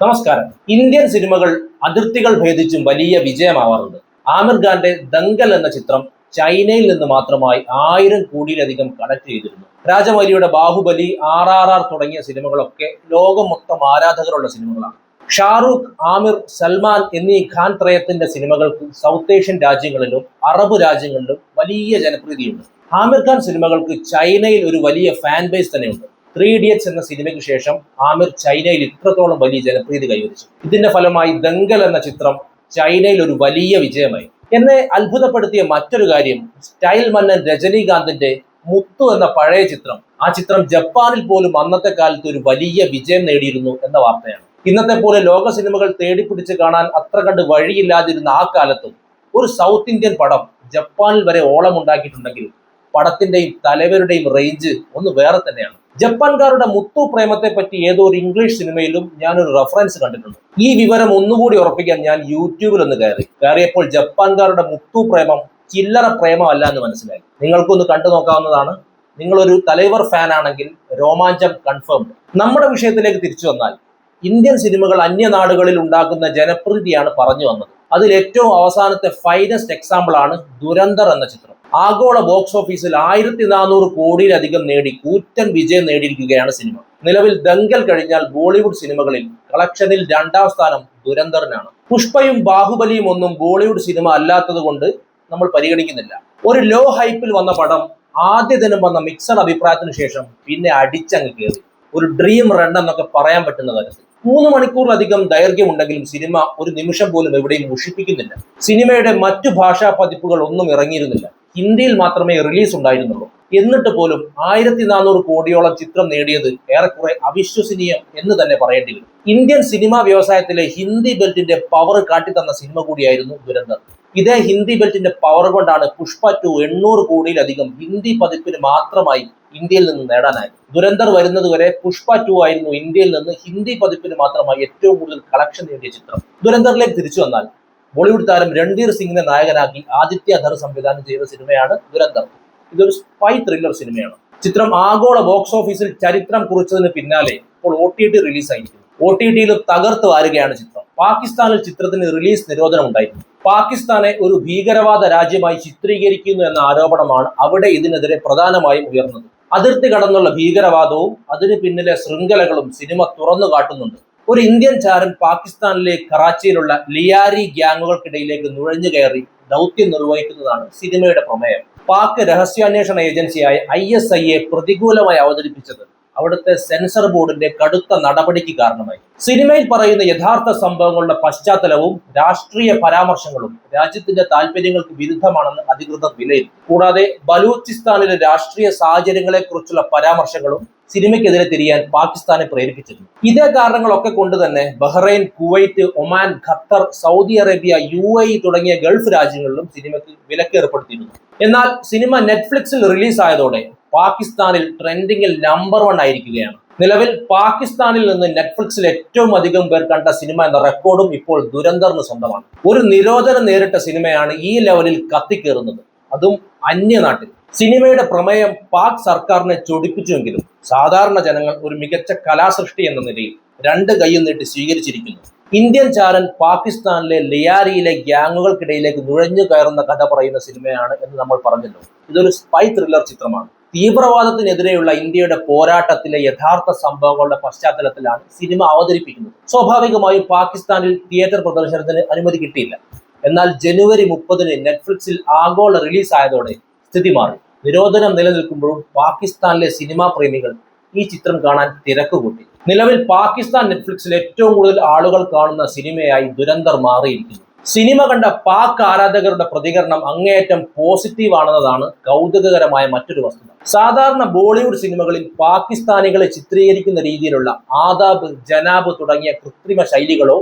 നമസ്കാരം. ഇന്ത്യൻ സിനിമകൾ അതിർത്തികൾ ഭേദിച്ചും വലിയ വിജയമാവാറുണ്ട്. ആമിർ ഖാന്റെ ദംഗൽ എന്ന ചിത്രം ചൈനയിൽ നിന്ന് മാത്രമായി ആയിരം കോടിയിലധികം കളക്ട് ചെയ്തിരുന്നു. രാജമൗലിയുടെ ബാഹുബലി ആർ ആർ ആർ തുടങ്ങിയ സിനിമകളൊക്കെ ലോകം മൊത്തം ആരാധകരുള്ള സിനിമകളാണ്. ഷാറൂഖ് ആമിർ സൽമാൻ എന്നീ ഖാൻ ത്രയത്തിന്റെ സിനിമകൾക്ക് സൗത്ത് ഏഷ്യൻ രാജ്യങ്ങളിലും അറബ് രാജ്യങ്ങളിലും വലിയ ജനപ്രീതിയുണ്ട്. ആമിർ ഖാൻ സിനിമകൾക്ക് ചൈനയിൽ ഒരു വലിയ ഫാൻ ബേസ് തന്നെയുണ്ട്. ത്രീ ഇഡിയറ്റ്സ് എന്ന സിനിമയ്ക്ക് ശേഷം ആമിർ ചൈനയിൽ ഇത്രത്തോളം വലിയ ജനപ്രീതി കൈവരിച്ചു. ഇതിന്റെ ഫലമായി ദംഗൽ എന്ന ചിത്രം ചൈനയിൽ ഒരു വലിയ വിജയമായി. എന്നെ അത്ഭുതപ്പെടുത്തിയ മറ്റൊരു കാര്യം സ്റ്റൈൽ മന്നൻ രജനീകാന്തിന്റെ മുത്തു എന്ന പഴയ ചിത്രം. ആ ചിത്രം ജപ്പാനിൽ പോലും അന്നത്തെ കാലത്ത് ഒരു വലിയ വിജയം നേടിയിരുന്നു എന്ന വാർത്തയാണ്. ഇന്നത്തെ പോലെ ലോക സിനിമകൾ തേടിപ്പിടിച്ച് കാണാൻ അത്ര കണ്ട് വഴിയില്ലാതിരുന്ന ആ കാലത്തും ഒരു സൗത്ത് ഇന്ത്യൻ പടം ജപ്പാനിൽ വരെ ഓളം ഉണ്ടാക്കിയിട്ടുണ്ടെങ്കിൽ പടത്തിന്റെയും തലവരുടെയും റേഞ്ച് ഒന്ന് വേറെ തന്നെയാണ്. ജപ്പാൻകാരുടെ മുത്തു പ്രേമത്തെ പറ്റി ഏതോ ഒരു ഇംഗ്ലീഷ് സിനിമയിലും ഞാൻ ഒരു റെഫറൻസ് കണ്ടിട്ടുണ്ട്. ഈ വിവരം ഒന്നുകൂടി ഉറപ്പിക്കാൻ ഞാൻ യൂട്യൂബിൽ ഒന്ന് കയറി. കയറിയപ്പോൾ ജപ്പാൻകാരുടെ മുത്തു പ്രേമം ചില്ലറ പ്രേമമല്ല എന്ന് മനസ്സിലായി. നിങ്ങൾക്കൊന്ന് കണ്ടു നോക്കാവുന്നതാണ്. നിങ്ങളൊരു തലൈവർ ഫാൻ ആണെങ്കിൽ രോമാഞ്ചം കൺഫേംഡ് നമ്മുടെ വിഷയത്തിലേക്ക് തിരിച്ചു വന്നാൽ ഇന്ത്യൻ സിനിമകൾ അന്യനാടുകളിൽ ഉണ്ടാക്കുന്ന ജനപ്രീതിയാണ് പറഞ്ഞു വന്നത്. അതിൽ ഏറ്റവും അവസാനത്തെ ഫൈനസ്റ്റ് എക്സാമ്പിൾ ആണ് ദുരന്തർ എന്ന ചിത്രം. ആഗോള ബോക്സ് ഓഫീസിൽ ആയിരത്തി നാനൂറ് കോടിയിലധികം നേടി കൂറ്റൻ വിജയം നേടിയിരിക്കുകയാണ് സിനിമ. നിലവിൽ ദങ്കൽ കഴിഞ്ഞാൽ ബോളിവുഡ് സിനിമകളിൽ കളക്ഷനിൽ രണ്ടാം സ്ഥാനം ദുരന്തറിനാണ്. പുഷ്പയും ബാഹുബലിയും ഒന്നും ബോളിവുഡ് സിനിമ അല്ലാത്തത് കൊണ്ട് നമ്മൾ പരിഗണിക്കുന്നില്ല. ഒരു ലോ ഹൈപ്പിൽ വന്ന പടം ആദ്യ ദിനം വന്ന മിക്സഡ് അഭിപ്രായത്തിന് ശേഷം പിന്നെ അടിച്ചങ്ങ് കയറി. ഒരു ഡ്രീം റൺ എന്നൊക്കെ പറയാൻ പറ്റുന്ന തരത്തിൽ. മൂന്ന് മണിക്കൂറിലധികം ദൈർഘ്യമുണ്ടെങ്കിലും സിനിമ ഒരു നിമിഷം പോലും എവിടെയും മുഷിപ്പിക്കുന്നില്ല. സിനിമയുടെ മറ്റു ഭാഷാ പതിപ്പുകൾ ഒന്നും ഇറങ്ങിയിരുന്നില്ല. ഹിന്ദിയിൽ മാത്രമേ റിലീസ് ഉണ്ടായിരുന്നുള്ളൂ. എന്നിട്ട് പോലും ആയിരത്തി നാനൂറ് കോടിയോളം ചിത്രം നേടിയത് ഏറെക്കുറെ അവിശ്വസനീയം എന്ന് തന്നെ പറയേണ്ടി വരും. ഇന്ത്യൻ സിനിമാ വ്യവസായത്തിലെ ഹിന്ദി ബെൽറ്റിന്റെ പവർ കാട്ടിത്തന്ന സിനിമ കൂടിയായിരുന്നു ദുരന്തം. ഇതേ ഹിന്ദി ബെൽറ്റിന്റെ പവർ കൊണ്ടാണ് പുഷ്പ ടു എണ്ണൂറ് കോടിയിലധികം ഹിന്ദി പതിപ്പിന് മാത്രമായി ഇന്ത്യയിൽ നിന്ന് നേടാനായത്. ദുരന്തർ വരുന്നതുവരെ പുഷ്പ ടു ആയിരുന്നു ഇന്ത്യയിൽ നിന്ന് ഹിന്ദി പതിപ്പിന് മാത്രമായി ഏറ്റവും കൂടുതൽ കളക്ഷൻ നേടിയ ചിത്രം. ദുരന്തറിലേക്ക് തിരിച്ചു വന്നാൽ ബോളിവുഡ് താരം രൺവീർ സിംഗിനെ നായകനാക്കി ആദിത്യ ധർ സംവിധാനം ചെയ്ത സിനിമയാണ് ദുരന്തം. ഇതൊരു സ്പൈ ത്രില്ലർ സിനിമയാണ്. ചിത്രം ആഗോള ബോക്സ് ഓഫീസിൽ ചരിത്രം കുറിച്ചതിന് പിന്നാലെ ഇപ്പോൾ ഒ ടി ടി റിലീസായിരിക്കുന്നു ഒ ടി ടിയിൽ തകർത്ത് വാരുകയാണ് ചിത്രം. പാകിസ്ഥാനിൽ ചിത്രത്തിന് റിലീസ് നിരോധനം ഉണ്ടായിരുന്നു പാകിസ്ഥാനെ ഒരു ഭീകരവാദ രാജ്യമായി ചിത്രീകരിക്കുന്നു എന്ന ആരോപണമാണ് അവിടെ ഇതിനെതിരെ പ്രധാനമായും ഉയർന്നത്. അതിർത്തി കടന്നുള്ള ഭീകരവാദവും അതിന് പിന്നിലെ ശൃംഖലകളും സിനിമ തുറന്നു കാട്ടുന്നുണ്ട്. ഒരു ഇന്ത്യൻ ചാരൻ പാകിസ്ഥാനിലെ കറാച്ചിയിലുള്ള ലിയാരി ഗ്യാങ്ങുകൾക്കിടയിലേക്ക് നുഴഞ്ഞു കയറി ദൗത്യം നിർവഹിക്കുന്നതാണ് സിനിമയുടെ പ്രമേയം. പാക് രഹസ്യാന്വേഷണ ഏജൻസിയായ ഐ എസ് ഐയെ പ്രതികൂലമായി അവതരിപ്പിച്ചത് അവിടുത്തെ സെൻസർ ബോർഡിന്റെ കടുത്ത നടപടിക്ക് കാരണമായി. സിനിമയിൽ പറയുന്ന യഥാർത്ഥ സംഭവങ്ങളുടെ പശ്ചാത്തലവും രാഷ്ട്രീയ പരാമർശങ്ങളും രാജ്യത്തിന്റെ താല്പര്യങ്ങൾക്ക് വിരുദ്ധമാണെന്ന് അധികൃതർ വിലയിരുത്തി. കൂടാതെ ബലൂചിസ്ഥാനിലെ രാഷ്ട്രീയ സാഹചര്യങ്ങളെ കുറിച്ചുള്ള പരാമർശങ്ങളും സിനിമയ്ക്കെതിരെ തിരിയാൻ പാകിസ്ഥാനെ പ്രേരിപ്പിച്ചിരുന്നു. ഇതേ കാരണങ്ങളൊക്കെ കൊണ്ട് തന്നെ Bahrain Kuwait Oman Qatar Saudi Arabia U തുടങ്ങിയ ഗൾഫ് രാജ്യങ്ങളിലും സിനിമയ്ക്ക് വിലക്ക് ഏർപ്പെടുത്തിയിരുന്നു. എന്നാൽ സിനിമ നെറ്റ്ഫ്ലിക്സിൽ റിലീസ് ആയതോടെ പാകിസ്ഥാനിൽ ട്രെൻഡിങ്ങിൽ നമ്പർ വൺ ആയിരിക്കുകയാണ്. നിലവിൽ പാകിസ്ഥാനിൽ നിന്ന് നെറ്റ്ഫ്ലിക്സിൽ ഏറ്റവും അധികം പേർ കണ്ട സിനിമ എന്ന റെക്കോർഡും ഇപ്പോൾ ദുരന്തറിന് സ്വന്തമാണ്. ഒരു നിരോധനം നേരിട്ട സിനിമയാണ് ഈ ലെവലിൽ കത്തിക്കേറുന്നത്. അതും അന്യനാട്ടിൽ. സിനിമയുടെ പ്രമേയം പാക് സർക്കാരിനെ ചൊടിപ്പിച്ചുവെങ്കിലും സാധാരണ ജനങ്ങൾ ഒരു മികച്ച കലാസൃഷ്ടി എന്ന നിലയിൽ രണ്ട് കൈയും നീട്ടി സ്വീകരിച്ചിരിക്കുന്നു. ഇന്ത്യൻ ചാരൻ പാകിസ്ഥാനിലെ ലിയാരിയിലെ ഗ്യാങ്ങുകൾക്കിടയിലേക്ക് നുഴഞ്ഞു കയറുന്ന കഥ പറയുന്ന സിനിമയാണ് എന്ന് നമ്മൾ പറഞ്ഞല്ലോ. ഇതൊരു സ്പൈ ത്രില്ലർ ചിത്രമാണ്. തീവ്രവാദത്തിനെതിരെയുള്ള ഇന്ത്യയുടെ പോരാട്ടത്തിലെ യഥാർത്ഥ സംഭവങ്ങളുടെ പശ്ചാത്തലത്തിലാണ് സിനിമ അവതരിപ്പിക്കുന്നത്. സ്വാഭാവികമായും പാകിസ്ഥാനിൽ തിയേറ്റർ പ്രദർശനത്തിന് അനുമതി കിട്ടിയില്ല. എന്നാൽ ജനുവരി മുപ്പതിന് നെറ്റ്ഫ്ലിക്സിൽ ആഗോള റിലീസ് ആയതോടെ സ്ഥിതി മാറി. നിരോധനം നിലനിൽക്കുമ്പോഴും പാകിസ്ഥാനിലെ സിനിമാ പ്രേമികൾ ഈ ചിത്രം കാണാൻ തിരക്ക് കൂട്ടി. നിലവിൽ പാകിസ്ഥാൻ നെറ്റ്ഫ്ലിക്സിൽ ഏറ്റവും കൂടുതൽ ആളുകൾ കാണുന്ന സിനിമയായി ദുരന്തർ മാറിയിരിക്കുന്നു. സിനിമ കണ്ട പാക് ആരാധകരുടെ പ്രതികരണം അങ്ങേയറ്റം പോസിറ്റീവ് ആണെന്നതാണ് കൗതുകകരമായ മറ്റൊരു വസ്തുത. സാധാരണ ബോളിവുഡ് സിനിമകളിൽ പാകിസ്ഥാനികളെ ചിത്രീകരിക്കുന്ന രീതിയിലുള്ള ആദാബ് ജനാബ് തുടങ്ങിയ കൃത്രിമ ശൈലികളോ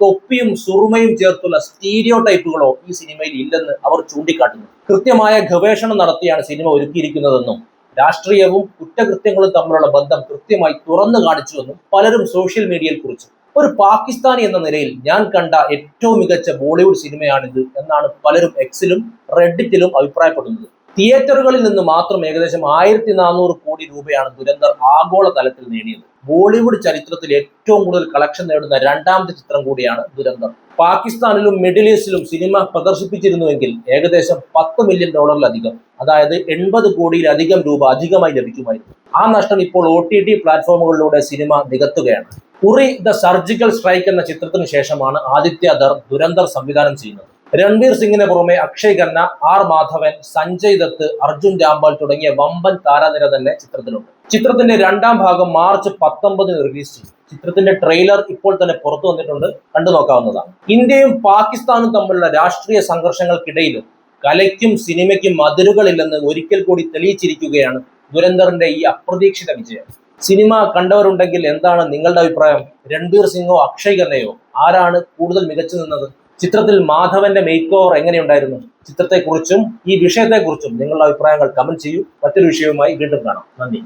തൊപ്പിയും സുറുമയും ചേർത്തുള്ള സ്റ്റീരിയോ ടൈപ്പുകളോ ഈ സിനിമയിൽ ഇല്ലെന്ന് അവർ ചൂണ്ടിക്കാട്ടുന്നു. കൃത്യമായ ഗവേഷണം നടത്തിയാണ് സിനിമ ഒരുക്കിയിരിക്കുന്നതെന്നും രാഷ്ട്രീയവും കുറ്റകൃത്യങ്ങളും തമ്മിലുള്ള ബന്ധം കൃത്യമായി തുറന്നു കാണിച്ചുവെന്നും പലരും സോഷ്യൽ മീഡിയയിൽ കുറിച്ചു. ഒരു പാകിസ്ഥാനി എന്ന നിലയിൽ ഞാൻ കണ്ട ഏറ്റവും മികച്ച ബോളിവുഡ് സിനിമയാണിത് എന്നാണ് പലരും എക്സിലും റെഡിറ്റിലും അഭിപ്രായപ്പെടുന്നത്. തിയേറ്ററുകളിൽ നിന്ന് മാത്രം ഏകദേശം ആയിരത്തി നാനൂറ് കോടി രൂപയാണ് ദുരന്തർ ആഗോള തലത്തിൽ നേടിയത്. ബോളിവുഡ് ചരിത്രത്തിൽ ഏറ്റവും കൂടുതൽ കളക്ഷൻ നേടുന്ന രണ്ടാമത്തെ ചിത്രം കൂടിയാണ് ദുരന്തർ. പാകിസ്ഥാനിലും മിഡിൽ ഈസ്റ്റിലും സിനിമ പ്രദർശിപ്പിച്ചിരുന്നുവെങ്കിൽ ഏകദേശം പത്ത് മില്യൺ ഡോളറിലധികം അതായത് എൺപത് കോടിയിലധികം രൂപ അധികമായി ലഭിക്കുമായിരുന്നു. ആ നഷ്ടം ഇപ്പോൾ ഒ ടി ടി പ്ലാറ്റ്ഫോമുകളിലൂടെ സിനിമ നികത്തുകയാണ്. ഉറി ദ സർജിക്കൽ സ്ട്രൈക്ക് എന്ന ചിത്രത്തിന് ശേഷമാണ് ആദിത്യ ദർ ദുരന്തർ സംവിധാനം ചെയ്യുന്നത്. രൺവീർ സിംഗിന് പുറമെ അക്ഷയ് ഖന്ന ആർ മാധവൻ സഞ്ജയ് ദത്ത് അർജുൻ രാംപാൽ തുടങ്ങിയ വമ്പൻ താരനിര തന്നെ ചിത്രത്തിലുണ്ട്. ചിത്രത്തിന്റെ രണ്ടാം ഭാഗം മാർച്ച് പത്തൊമ്പതിന് റിലീസ് ചെയ്യും. ചിത്രത്തിന്റെ ട്രെയിലർ ഇപ്പോൾ തന്നെ പുറത്തു വന്നിട്ടുണ്ട്. കണ്ടു നോക്കാവുന്നതാണ്. ഇന്ത്യയും പാകിസ്ഥാനും തമ്മിലുള്ള രാഷ്ട്രീയ സംഘർഷങ്ങൾക്കിടയിലും കലയ്ക്കും സിനിമയ്ക്കും അതിരുകളില്ലെന്ന് ഒരിക്കൽ കൂടി തെളിയിച്ചിരിക്കുകയാണ് ദുരന്തറിന്റെ ഈ അപ്രതീക്ഷിത വിജയം. സിനിമ കണ്ടവരുണ്ടെങ്കിൽ എന്താണ് നിങ്ങളുടെ അഭിപ്രായം? രൺബീർ സിംഗോ അക്ഷയ് ഖന്നയോ? ആരാണ് കൂടുതൽ മികച്ചു നിന്നത്? ചിത്രത്തിൽ മാധവന്റെ മേക്ക് ഓവർ എങ്ങനെയുണ്ടായിരുന്നു? ചിത്രത്തെക്കുറിച്ചും ഈ വിഷയത്തെക്കുറിച്ചും നിങ്ങളുടെ അഭിപ്രായങ്ങൾ കമന്റ് ചെയ്യൂ. മറ്റൊരു വിഷയവുമായി വീണ്ടും കാണാം. നന്ദി.